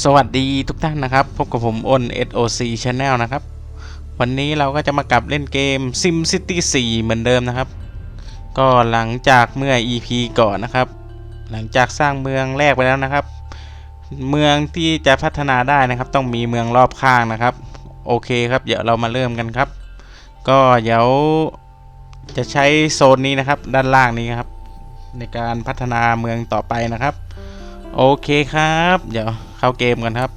สวัสดีทุกท่านนะครับ พบกับผมอ้น SOC Channel นะครับ วันนี้เราก็จะมากลับเล่นเกม Sim City 4 เหมือนเดิมนะครับ ก็หลังจากเมื่อ EP ก่อนนะครับ หลังจากสร้างเมืองแรกไปแล้วนะครับ เมืองที่จะพัฒนาได้นะครับ ต้องมีเมืองรอบข้างนะครับ โอเคครับ เดี๋ยวเรามาเริ่มกันครับ ก็เดี๋ยวจะใช้โซนนี้นะครับ ด้านล่างนี้ครับ ในการพัฒนาเมืองต่อไปนะครับ โอเคครับ เดี๋ยว เข้าเกมกันครับ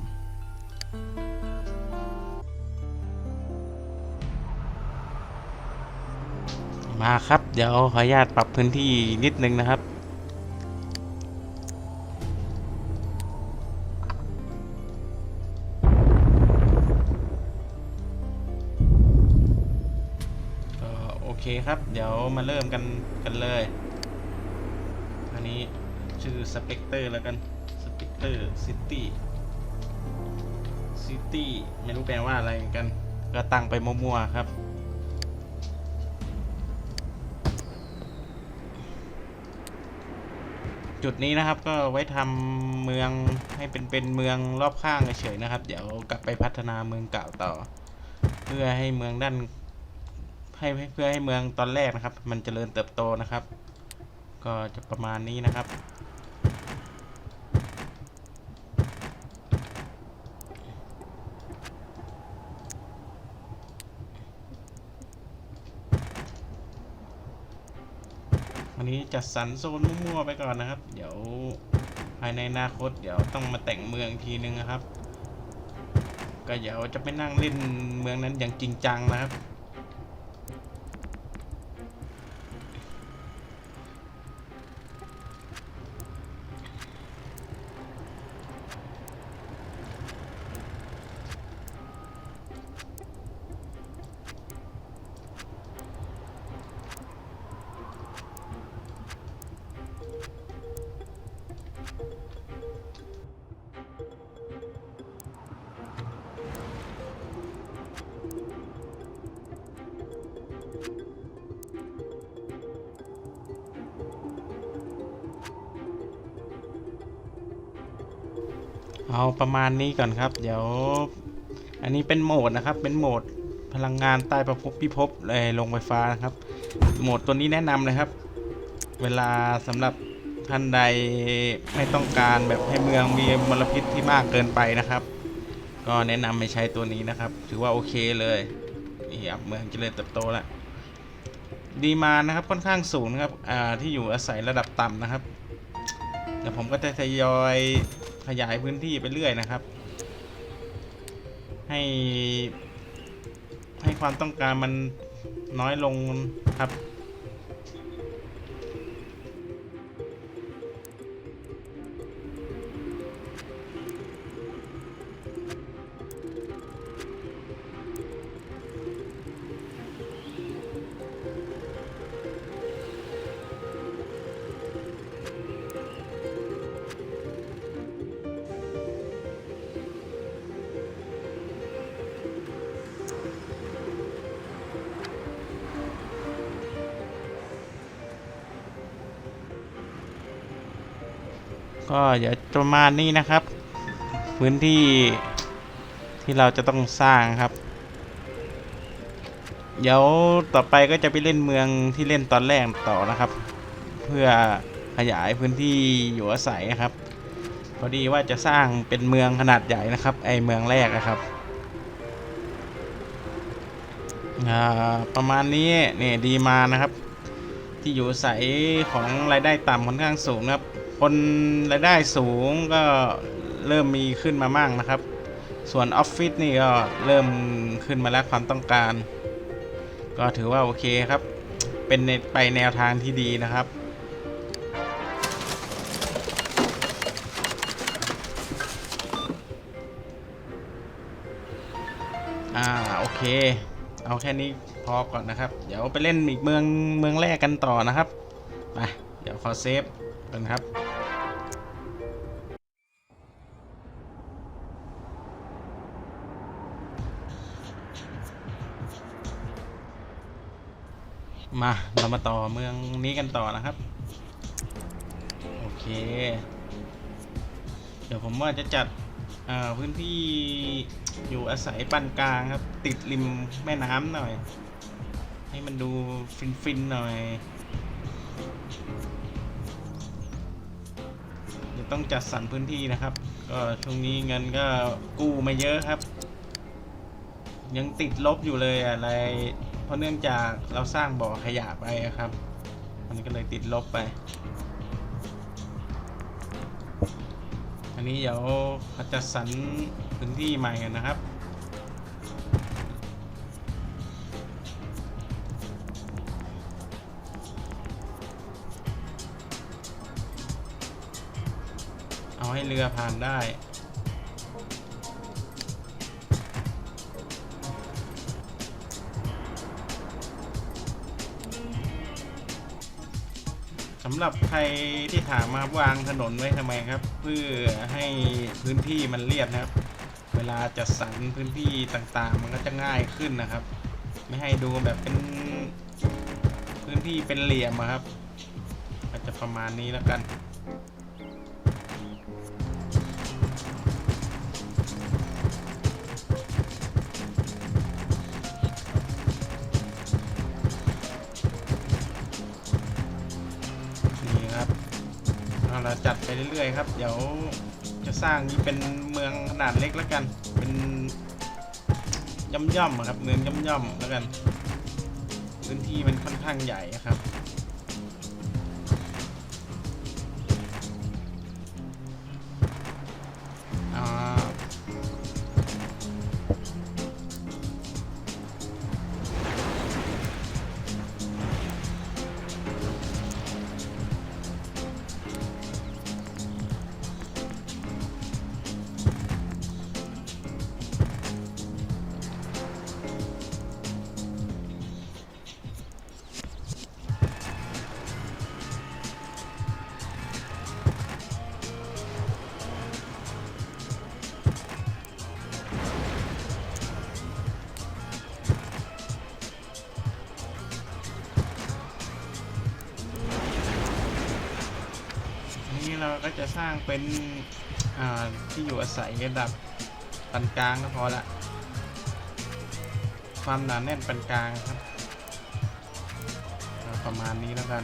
มาครับ เดี๋ยวขออนุญาตปรับพื้นที่นิดนึงนะครับ ก็โอเคครับ เดี๋ยวมาเริ่มกันกันเลย อันนี้ชื่อสเปกเตอร์แล้วกัน อร์ซิตี้ซิตี้ไม่รู้แปลว่าอะไรเหมือนกัน ก็ตั้งไปมั่วๆครับ จุดนี้นะครับก็ไว้ทำเมืองให้เป็นเป็นเมืองรอบข้างเฉยๆนะครับ เดี๋ยวกลับไปพัฒนาเมืองเก่าต่อ เพื่อให้เมืองด้านให้เพื่อให้เมืองตอนแรกนะครับ มันเจริญเติบโตนะครับ ก็จะประมาณนี้นะครับ วันนี้จัดสรรโซนมั่วๆไปก่อนนะครับ เดี๋ยวภายในอนาคต เดี๋ยวต้องมาแต่งเมืองอีกทีนึงนะครับ ก็เดี๋ยวจะไปนั่งเล่นเมืองนั้นอย่างจริงจังนะครับ เอาประมาณนี้ก่อนครับ เดี๋ยว อันนี้เป็นโหมดนะครับ เป็นโหมดพลังงานใต้ประพบพิภพเลยลงไฟฟ้านะครับ โหมดตัวนี้แนะนำเลยครับ เวลาสำหรับท่านใดไม่ต้องการแบบให้เมืองมีมลพิษที่มากเกินไปนะครับ ก็แนะนำให้ใช้ตัวนี้นะครับ ถือว่าโอเคเลยนี่ครับเมืองเจริญเติบโตแล้วดีมานะครับค่อนข้างสูงนะครับอ่าที่อยู่อาศัยระดับต่ำนะครับเดี๋ยวผมก็จะทยอย ขยายพื้นที่ไปเรื่อยนะครับ ให้ ให้ความต้องการมันน้อยลงครับ ก็เดี๋ยวประมาณนี้นะครับ พื้นที่ที่เราจะต้องสร้างครับ เดี๋ยวต่อไปก็จะไปเล่นเมืองที่เล่นตอนแรกต่อนะครับ เพื่อขยายพื้นที่อยู่อาศัยนะครับ พอดีว่าจะสร้างเป็นเมืองขนาดใหญ่นะครับ ไอเมืองแรกนะครับประมาณนี้เนี่ยดีมานะครับ ที่อยู่อาศัยของรายได้ต่ำค่อนข้างสูงนะครับ คนรายได้สูงก็เริ่มมีขึ้นมามั่งนะครับ ส่วนออฟฟิศนี่ก็เริ่มขึ้นมาแล้วความต้องการ ก็ถือว่าโอเคครับ เป็นไปแนวทางที่ดีนะครับอ่าโอเค เอาแค่นี้พอก่อนนะครับ เดี๋ยวไปเล่นอีกเมืองเมืองแรกกันต่อนะครับไปเดี๋ยวขอเซฟกันครับ มาเรามาต่อเมืองนี้กันต่อนะครับ โอเค เดี๋ยวผมว่าจะจัดพื้นที่อยู่อาศัยปานกลางครับ ติดริมแม่น้ำหน่อย ให้มันดูฟินๆหน่อยเดี๋ยวต้องจัดสรรพื้นที่นะครับ ก็ช่วงนี้เงินก็กู้มาเยอะครับ ยังติดลบอยู่เลยอะไร เพราะเนื่องจากเราสร้างบ่อขยะไปครับ มันก็เลยติดลบไป อันนี้เดี๋ยวเขาจัดสรรพื้นที่ใหม่กันนะครับเอาให้เรือผ่านได้ สำหรับใครที่ถามมาวางถนนไว้ทำไมครับ เพื่อให้พื้นที่มันเรียบนะครับ เวลาจัดสรรพื้นที่ต่างๆ มันก็จะง่ายขึ้นนะครับ ไม่ให้ดูแบบเป็นพื้นที่เป็นเหลี่ยมครับอาจะประมาณนี้แล้วกัน เราจัดไปเรื่อยๆครับ เดี๋ยวจะสร้างนี้เป็นเมืองขนาดเล็กแล้วกัน เป็นย่อมๆครับเมืองย่อมๆแล้วกัน พื้นที่มันค่อนข้างใหญ่ครับ ก็จะสร้างเป็นที่อยู่อาศัยระดับปานกลางก็พอละ ความหนาแน่นปานกลางครับ ประมาณนี้แล้วกัน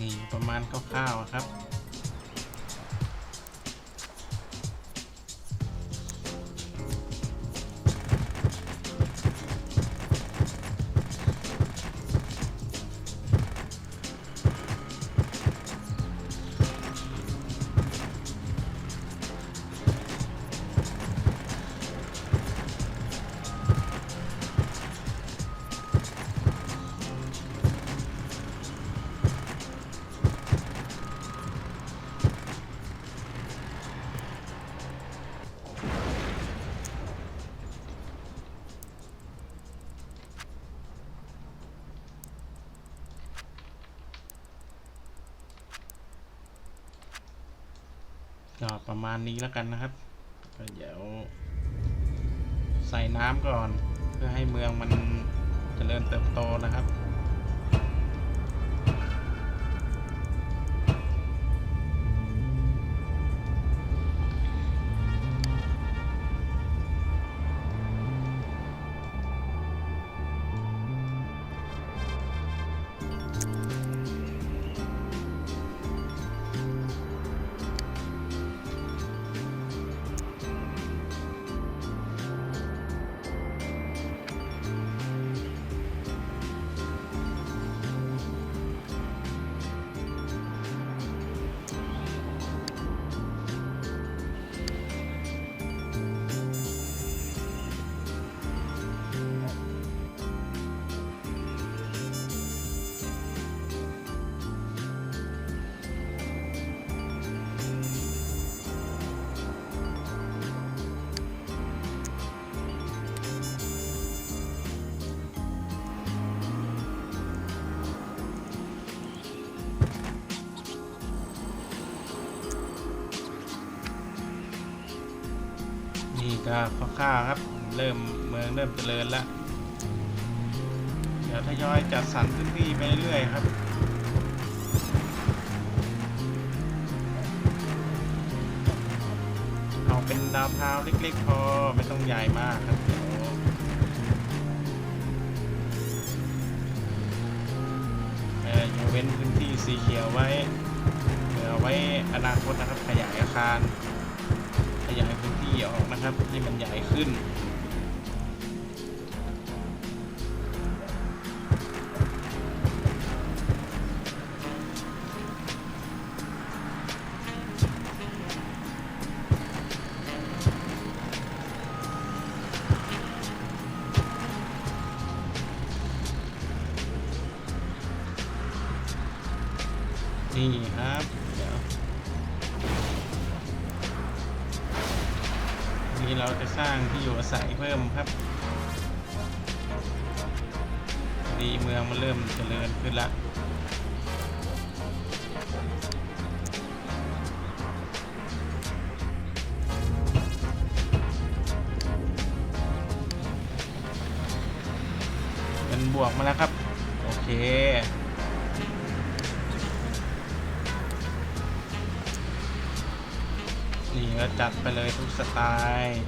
นี่ประมาณคร่าวๆครับ ก็ประมาณนี้แล้วกันนะครับก็เดี๋ยว ใส่น้ำก่อน เพื่อให้เมืองมันเจริญเติบโตนะครับ นี่ก็คร่าวๆครับ เริ่มเมืองเริ่มเจริญแล้วเดี๋ยวทยอยจัดสรรพื้นที่ไปเรื่อยครับเอาเป็นดาวเท้าวเล็กๆพอไม่ต้องใหญ่มากครับเอาเว้นพื้นที่สีเขียวไว้เผื่อไว้อนาคตนะครับขยายอาคาร ยายพื้นที่ออกนะครับ ให้มันใหญ่ขึ้น นี่ครับ สร้างที่อยู่อาศัยเพิ่มครับ ดีเมืองมันเริ่มเจริญขึ้นละเป็นบวกมาแล้วครับ โอเคนี่ก็จัดไปเลยทุกสไตล์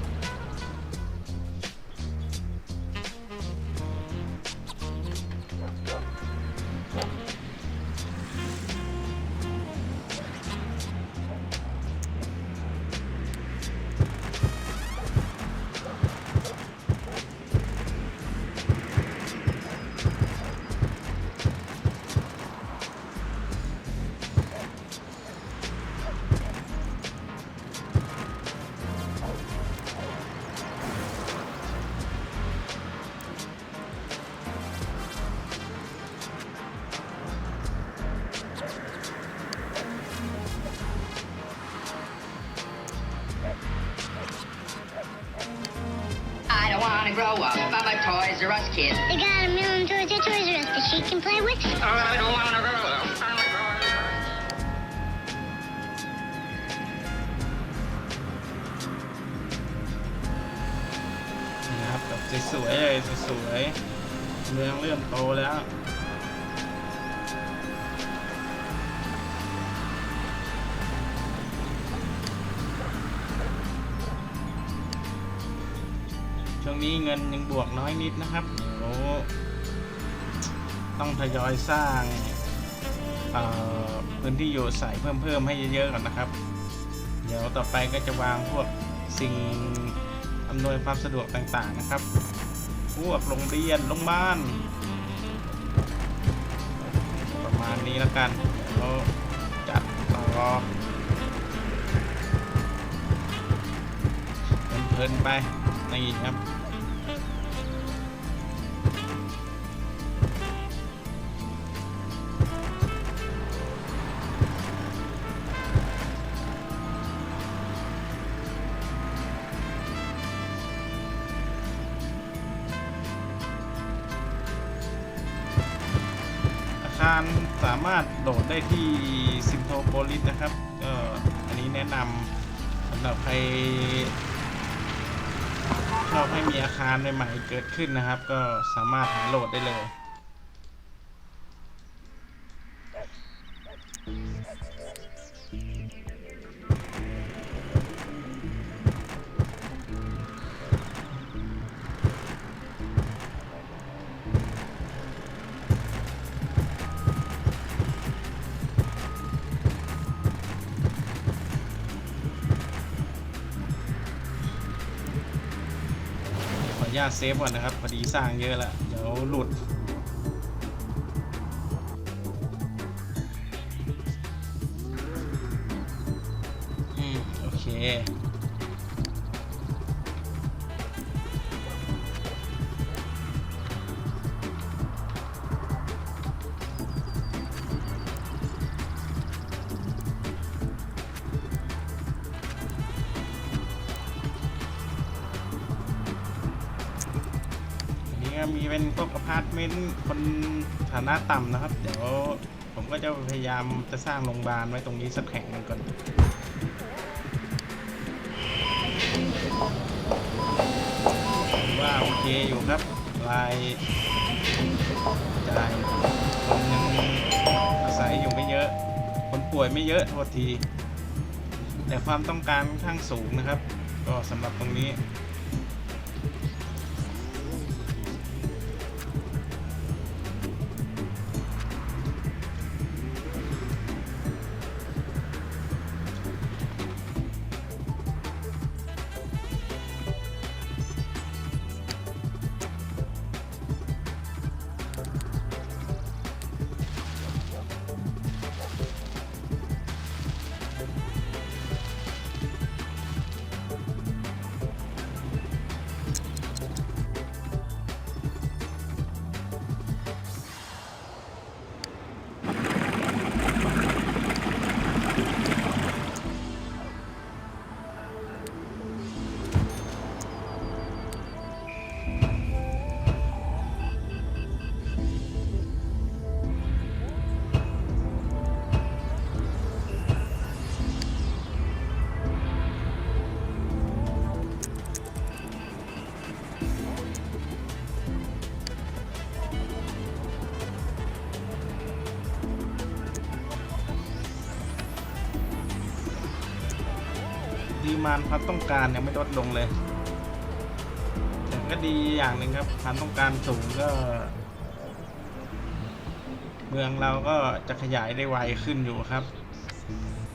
grow up. I'm a Toys R Us kid. They got a million toys at Toys R Us that she can play with. I don't want to grow up. I'm a Toys R Us. นี่ครับแบบสวยๆเลยสวยๆเมืองเริ่มโตแล้ว นี้เงินยังบวกน้อยนิดนะครับเดี๋ยวต้องทยอยสร้างพื้นที่อยู่อาศัยเพิ่มๆให้เยอะๆก่อนนะครับ เดี๋ยวต่อไปก็จะวางพวกสิ่งอำนวยความสะดวกต่างๆนะครับ พวกโรงเรียนโรงพยาบาลประมาณนี้แล้วกันเดี๋ยวจัดต่อเพลินๆไปนี่ครับ คารสามารถโหลดได้ที่ซิมโทโพลิสนะครับก็อันนี้แนะนำสำหรับใครชอบให้มีอาคารใหม่ๆเกิดขึ้นนะครับ ก็สามารถโหลดได้เลย ญาตเซฟก่อนนะครับ พอดีสร้างเยอะแล้วเดี๋ยวหลุด อืม โอเค พาร์ตเมนต์คนฐานะต่ำนะครับ เดี๋ยวผมก็จะพยายามจะสร้างโรงพยาบาลไว้ตรงนี้สักแห่งหนึ่งก่อนว่าโอเคอยู่ครับรายจ่ายคนยังอาศัยอยู่ไม่เยอะ คนป่วยไม่เยอะโทษที แต่ความต้องการค่อนข้างสูงนะครับ ก็สำหรับตรงนี้ ดีมานความต้องการยังไม่ลดลงเลย แต่ก็ดีอย่างหนึ่งครับความต้องการสูงก็ เมืองเราก็จะขยายได้ไวขึ้นอยู่ครับ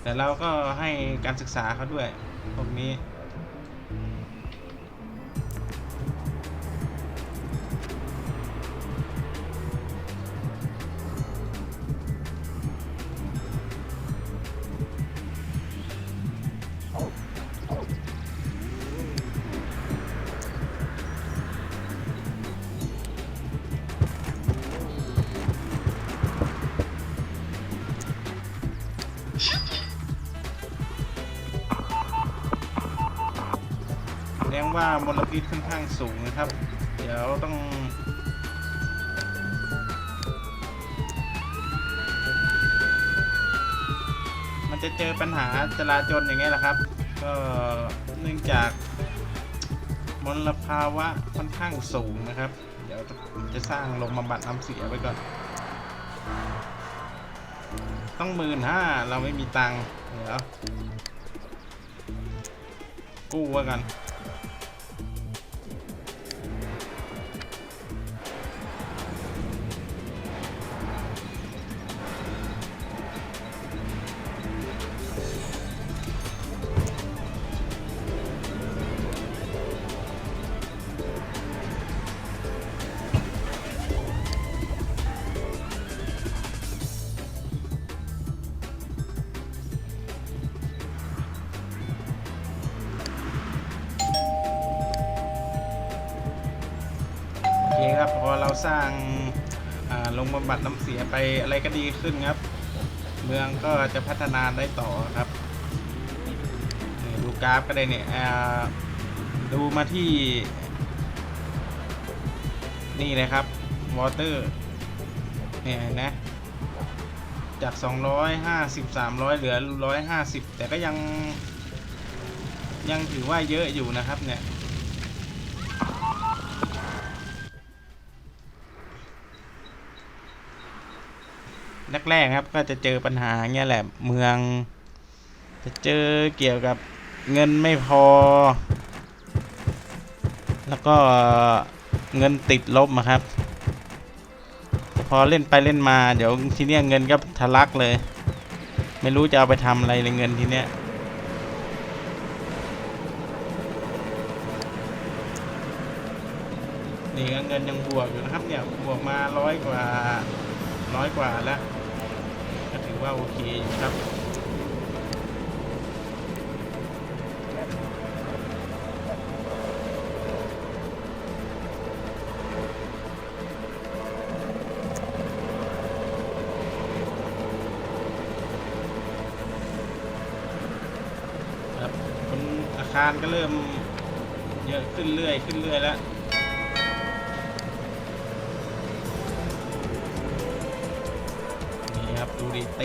แต่เราก็ให้การศึกษาเขาด้วยพวกนี้ ดงว่ามลพิษค่อนข้างสูงนะครับ เดี๋ยวต้องมันจะเจอปัญหาจราจรอย่างเงี้ยแหละครับ ก็เนื่องจากมลภาวะค่อนข้างสูงนะครับ เดี๋ยวจะสร้างโรงบำบัดน้ำเสียไว้ก่อน ต้องหมื่นห้าเราไม่มีตังค์เดี๋ยวกู้ไว้กัน สร้างอ่าโรงบำบัดน้ำเสียไปอะไรก็ดีขึ้นครับ เมืองก็จะพัฒนาได้ต่อครับดูกราฟก็ได้เนี่ยดูมาที่ นี่เลยครับวอเตอร์เนี่ยนะจาก 250 300 เหลือ 150 แต่ก็ยังยังถือว่าเยอะอยู่นะครับเนี่ย แรกๆครับ ก็จะเจอปัญหาเงี้ยแหละเมือง จะเจอเกี่ยวกับเงินไม่พอ แล้วก็เงินติดลบอะครับ พอเล่นไปเล่นมาเดี๋ยวทีเนี้ยเงินก็ทะลักเลย ไม่รู้จะเอาไปทำอะไรเลยเงินทีเนี้ยนี่เงินยังบวกอยู่นะครับเนี่ยบวกมาร้อยกว่าร้อยกว่าแล้ว ว่าโอเคอยู่ครับครับคนอาคารก็เริ่มเยอะขึ้นเรื่อยขึ้นเรื่อยแล้ว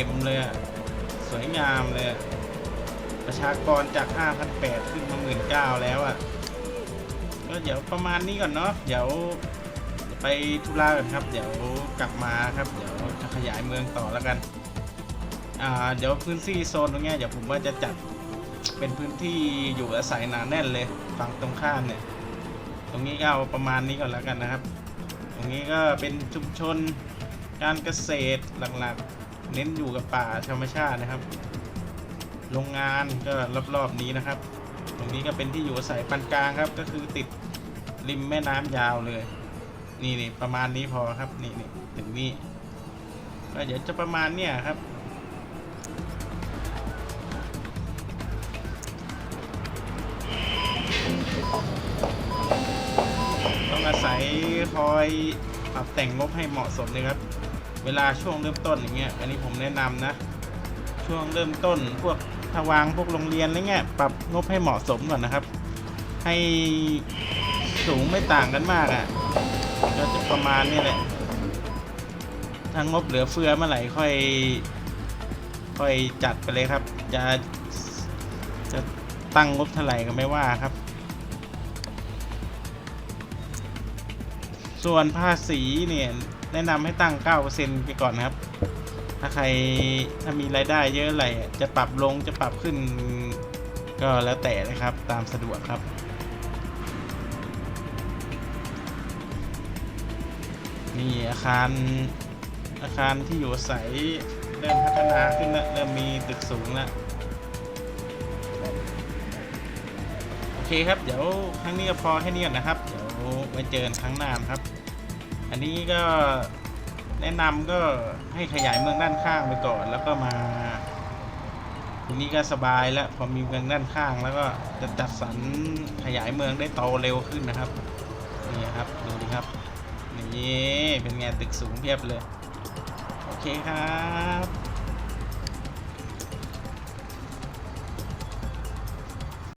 ต็มเลยอะสวยงามเลย ประชากรจาก 5,800 ขึ้นมา 19,000 แล้วอะก็เดี๋ยวประมาณนี้ก่อนเนาะเดี๋ยวไปธุระกันครับ เดี๋ยวกลับมาครับ เดี๋ยวจะขยายเมืองต่อแล้วกัน อ่า เดี๋ยวพื้นที่โซนตรงเนี้ยเดี๋ยวผมว่าจะจัดเป็นพื้นที่อยู่อาศัยหนาแน่นเลยฝั่งตรงข้ามเนี่ย ตรงนี้ก็เอาประมาณนี้ก่อนแล้วกันนะครับ ตรงนี้ก็เป็นชุมชนการเกษตรหลักๆ เน้นอยู่กับป่าธรรมชาตินะครับ โรงงานก็รอบๆนี้นะครับ ตรงนี้ก็เป็นที่อยู่อาศัยปานกลางครับ ก็คือติดริมแม่น้ำยาวเลย นี่นี่ประมาณนี้พอครับ นี่นี่ถึงนี่ก็เดี๋ยวจะประมาณเนี้ยครับต้องอาศัยคอยปรับแต่งงบให้เหมาะสมเลยครับ เวลาช่วงเริ่มต้นอย่างเงี้ยอันนี้ผมแนะนำนะ ช่วงเริ่มต้นพวกถ้าวางพวกโรงเรียนอะไรเงี้ยปรับงบให้เหมาะสมก่อนนะครับ ให้สูงไม่ต่างกันมากอะ่ะก็จะประมาณนี้แหละถ้างบเหลือเฟือเมื่อไหร่ค่อย ค่อยจัดไปเลยครับ จะจะตั้งงบเท่าไหร่ก็ไม่ว่าครับ ส่วนภาษีเนี่ย แนะนำให้ตั้ง 9%ไปก่อนนะครับ ถ้าใครถ้ามีรายได้เยอะอะไรจะปรับลงจะปรับขึ้นก็แล้วแต่นะครับตามสะดวกครับ นี่อาคารอาคารที่อยู่อาศัยเริ่มพัฒนาขึ้นแล้วเริ่มมีตึกสูงแล้วโอเคครับ เดี๋ยวครั้งนี้ก็พอแค่นี้ก่อนนะครับ เดี๋ยวไว้เจอกันครั้งหน้านครับ อันนี้ก็แนะนำก็ให้ขยายเมืองด้านข้างไปก่อน แล้วก็มาทีนี้ก็สบายแล้วพอมีเมืองด้านข้าง แล้วก็จะจัดสรรขยายเมืองได้โตเร็วขึ้นนะครับนี่ครับดูดิครับนี่เป็นไงตึกสูงเพียบเลย โอเคครับ